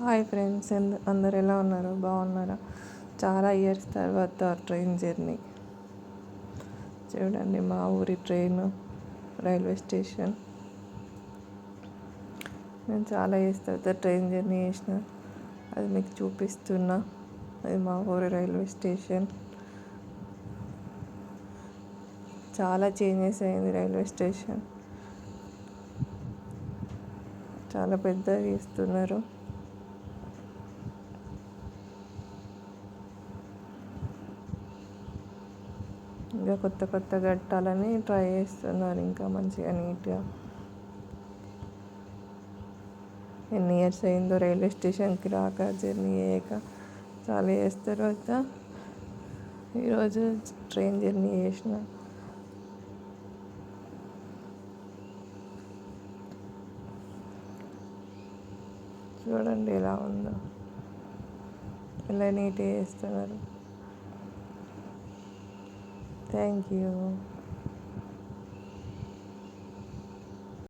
Hi friends అందరు ఎలా ఉన్నారు? బాగున్నారా? చాలా ఇయర్స్ తర్వాత ట్రైన్ జర్నీ. చూడండి మా ఊరి ట్రైన్ రైల్వే స్టేషన్. నేను చాలా ఇయర్స్ తర్వాత ట్రైన్ జర్నీ చేసిన. అది మీకు చూపిస్తున్నా. అది మా ఊరి రైల్వే స్టేషన్. చాలా చేంజెస్ అయింది రైల్వే స్టేషన్. చాలా పెద్దగా ఇస్తున్నారు ఇంకా కొత్త కొత్త గట్టాలని ట్రై చేస్తున్నారు ఇంకా మంచిగా నీట్గా. ఎన్ని ఇయర్స్ అయిందో రైల్వే స్టేషన్కి రాక జర్నీ చేయక చాలా ఇయర్స్ తర్వాత ఈరోజు ట్రైన్ జర్నీ చేసిన. చూడండి ఎలా ఉందో. ఇలా నీట్గా చేస్తున్నారు. Thank you.